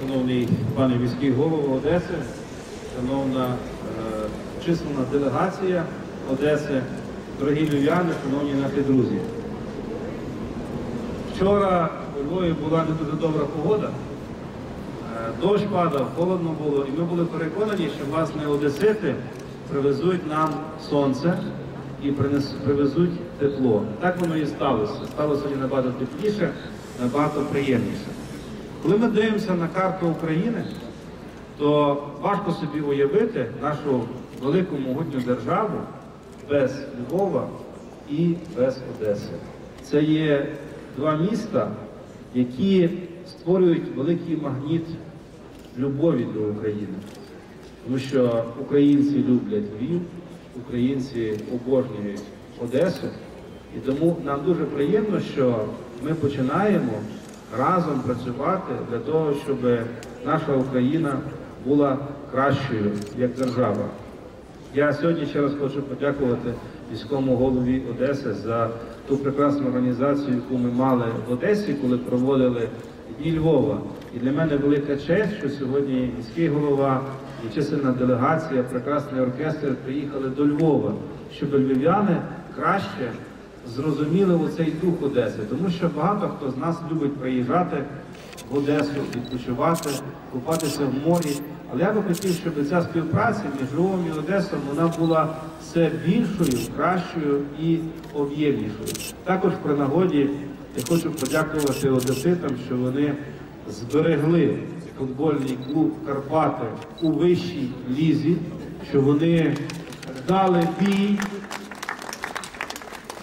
шановний пане міський голова Одеси, шановна е, численна делегація Одеси, дорогі львів'яни, шановні наші друзі. Вчора у Львові була не дуже добра погода. Е, Дощ падав, холодно було, і ми були переконані, що власне одесити привезуть нам сонце і привезуть тепло. Так воно і сталося. Стало сьогодні набагато тепліше, набагато приємніше. Коли ми дивимося на карту України, то важко собі уявити нашу велику могутню державу без Львова і без Одеси. Це є два міста, які створюють великий магніт любові до України. Тому що українці люблять Львів, українці обожнюють Одесу. І тому нам дуже приємно, що ми починаємо разом працювати для того, щоб наша Україна була кращою як держава. Я сьогодні ще раз хочу подякувати міському голові Одеси за ту прекрасну організацію, яку ми мали в Одесі, коли проводили Дні Львова. І для мене велика честь, що сьогодні міський голова і чисельна делегація, прекрасний оркестр приїхали до Львова, щоб львів'яни краще зрозуміли оцей дух Одеси. Тому що багато хто з нас любить приїжджати в Одесу, відпочивати, купатися в морі. Але я би хотів, щоб ця співпраця між Львовом і Одесою вона була все більшою, кращою і об'ємнішою. Також при нагоді я хочу подякувати одеситам, що вони зберегли футбольний клуб Карпати у вищій лізі, що вони дали бій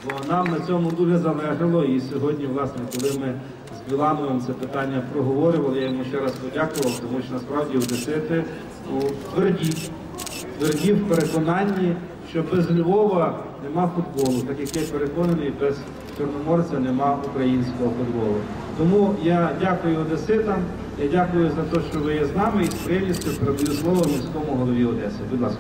Бо нам на цьому дуже залежало. І сьогодні, власне, коли ми з Білановим це питання проговорювали, я йому ще раз подякував, тому що насправді одесити ну, тверді, тверді в переконанні, що без Львова нема футболу, так як я переконаний, без Чорноморця нема українського футболу. Тому я дякую одеситам, я дякую за те, що ви є з нами і з приємністю передаю слово міському голові Одеси. Будь ласка.